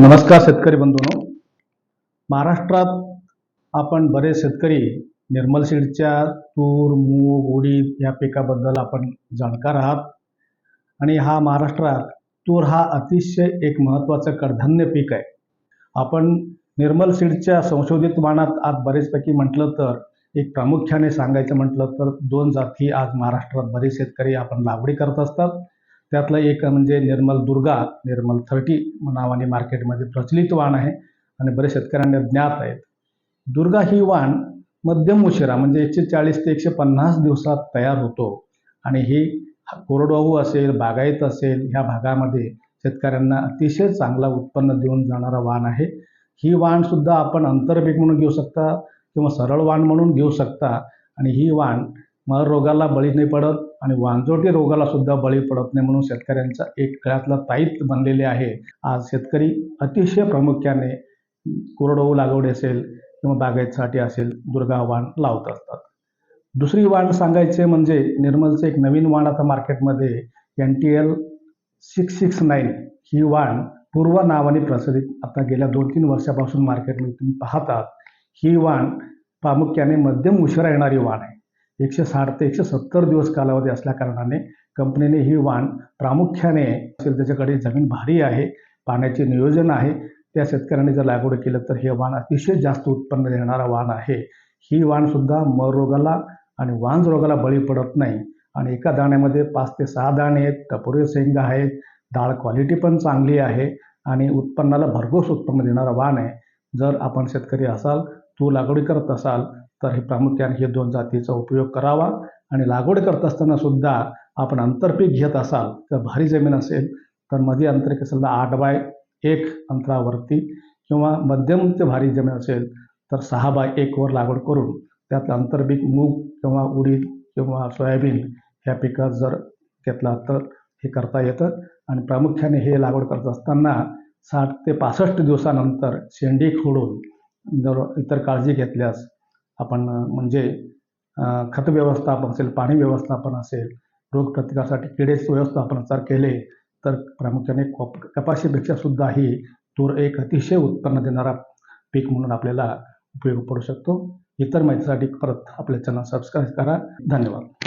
नमस्कार शेतकरी बंधूनो. महाराष्ट्रात आपण बरेच शेतकरी निर्मल सीडच्या तूर मूग उडीद या पिकाबद्दल आपण जाणकार आहात. आणि हा महाराष्ट्रात तूर हा अतिशय एक महत्त्वाचं कडधान्य पीक आहे. आपण निर्मल सीडच्या संशोधित वाणात आज बरेचपैकी म्हटलं तर एक प्रामुख्याने सांगायचं म्हटलं तर दोन जाती आज महाराष्ट्रात बरेच शेतकरी आपण लागवडी करत असतात. त्यातलं एक म्हणजे निर्मल दुर्गा निर्मल थर्टी नावाने मार्केटमध्ये प्रचलित वाण आहे आणि बरेच शेतकऱ्यांना ज्ञात आहेत. दुर्गा ही वाण मध्यम उशिरा म्हणजे एकशे चाळीस ते एकशे पन्नास दिवसात तयार होतो आणि ही कोरडवाहू असेल बागायत असेल ह्या भागामध्ये शेतकऱ्यांना अतिशय चांगला उत्पन्न देऊन जाणारा वाण आहे. ही वाणसुद्धा आपण आंतरपीक म्हणून घेऊ शकता किंवा सरळ वाण म्हणून घेऊ शकता आणि ही वाण मर रोगाला बळी नाही पडत आणि वांजोटी रोगाला सुद्धा बळी पडत नाही म्हणून शेतकऱ्यांचा एक गळ्यातला ताईत बनलेले आहे. आज शेतकरी अतिशय प्रामुख्याने कोरडवाहू लागवड असेल किंवा बागायतीसाठी असेल दुर्गा वाण लावत असतात. दुसरी वाण सांगायचे म्हणजे निर्मलचं एक नवीन वाण आता मार्केटमध्ये N T L six six nine ही वाण पूर्व नावाने प्रसिद्ध आता गेल्या दोन तीन वर्षापासून मार्केटमध्ये तुम्ही पाहतात. ही वाण प्रामुख्याने मध्यम उशिरा येणारी वाण आहे. एकशे साठ ते एकशे सत्तर दिवस कालावधी असल्याकारणाने कंपनीने ही वाण प्रामुख्याने असेल त्याच्याकडे जमीन भारी आहे पाण्याचे नियोजन आहे त्या शेतकऱ्यांनी जर लागवड केलं तर हे वाण अतिशय जास्त उत्पन्न देणारा वाण आहे. ही वाणसुद्धा मर रोगाला आणि वांज रोगाला बळी पडत नाही. आणि एका दाण्यामध्ये पाच ते सहा दाणे आहेत टपोरे शेंगा आहेत डाळ क्वालिटी पण चांगली आहे आणि उत्पन्नाला भरघोस उत्पन्न देणारा वाण आहे. जर आपण शेतकरी असाल तू लागवडी करत असाल तर हे प्रामुख्याने हे दोन जातीचा उपयोग करावा. आणि लागवड करत असताना सुद्धा आपण आंतरपीक घेत असाल तर भारी जमीन असेल तर मध्ये आंतरिक असेल तर आठ बाय एक अंतरावरती. किंवा मध्यम ते भारी जमीन असेल तर सहा बाय एकवर लागवड करून त्यात आंतरपीक मूग किंवा उडीद किंवा सोयाबीन ह्या पिकात जर घेतला तर हे करता येतं. आणि प्रामुख्याने हे लागवड करत असताना साठ ते पासष्ट दिवसानंतर शेंडी खोडून जर इतर काळजी घेतल्यास आपण म्हणजे खत व्यवस्थापन असेल पाणी व्यवस्थापन असेल रोगप्रतिकारासाठी किडेच व्यवस्थापन जर केले तर प्रामुख्याने कॉप कपाशीपेक्षा सुद्धा ही तूर एक अतिशय उत्पन्न देणारा पीक म्हणून आपल्याला उपयोग पडू शकतो. इतर माहितीसाठी परत आपल्या चॅनल सबस्क्राईब करा. धन्यवाद.